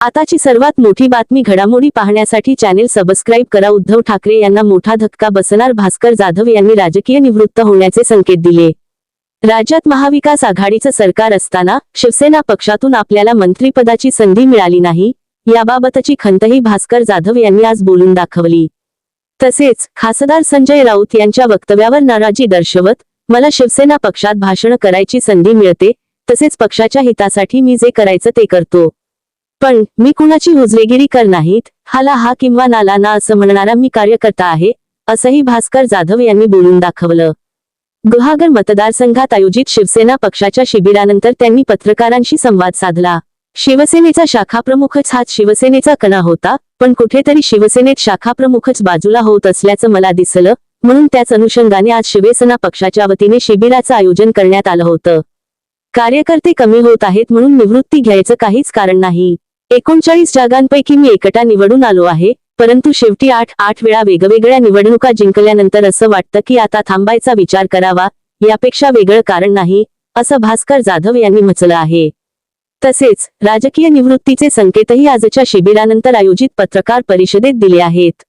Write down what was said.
आताची सर्वात मोठी बातमी घडामोडी पाहण्यासाठी चॅनेल सबस्क्राईब करा. उद्धव ठाकरे यांना मोठा धक्का बसणार भास्कर जाधव यांनी राजकीय निवृत्त होण्याचे संकेत दिले. राज्यात महाविकास आघाडीचं सरकार असताना शिवसेना पक्षातून आपल्याला मंत्रिपदाची संधी मिळाली नाही याबाबतची खंतही भास्कर जाधव यांनी आज बोलून दाखवली. तसेच खासदार संजय राऊत यांच्या वक्तव्यावर नाराजी दर्शवत मला शिवसेना पक्षात भाषण करायची संधी मिळते तसेच पक्षाच्या हितासाठी मी जे करायचं ते करतो. पण मी कुणाची हुजरेगिरी कर नाहीत हाला हा किंवा नाला ना असं म्हणणारा मी कार्यकर्ता आहे असंही भास्कर जाधव यांनी बोलून दाखवलं. गुहागर मतदारसंघात आयोजित शिवसेना पक्षाच्या शिबिरानंतर त्यांनी पत्रकारांशी संवाद साधला. शिवसेनेचा शाखाप्रमुखच हा शिवसेनेचा कणा होता पण कुठेतरी शिवसेनेत शाखाप्रमुखच बाजूला होत असल्याचं मला दिसलं म्हणून त्याच अनुषंगाने आज शिवसेना पक्षाच्या वतीने शिबिराचं आयोजन करण्यात आलं होतं. कार्यकर्ते कमी होत आहेत म्हणून निवृत्ती घ्यायचं काहीच कारण नाही. एकोणचाळीस जागांपैकी मी एकटा निवडून आलो आहे परंतु शेवटी आठ आठ वेळा वेगवेगळ्या निवडणुका जिंकल्यानंतर असं वाटतं की आता थांबायचा विचार करावा यापेक्षा वेगळं कारण नाही असं भास्कर जाधव यांनी म्हटलं आहे. तसेच राजकीय निवृत्तीचे संकेतही आजच्या शिबिरानंतर आयोजित पत्रकार परिषदेत दिले आहेत.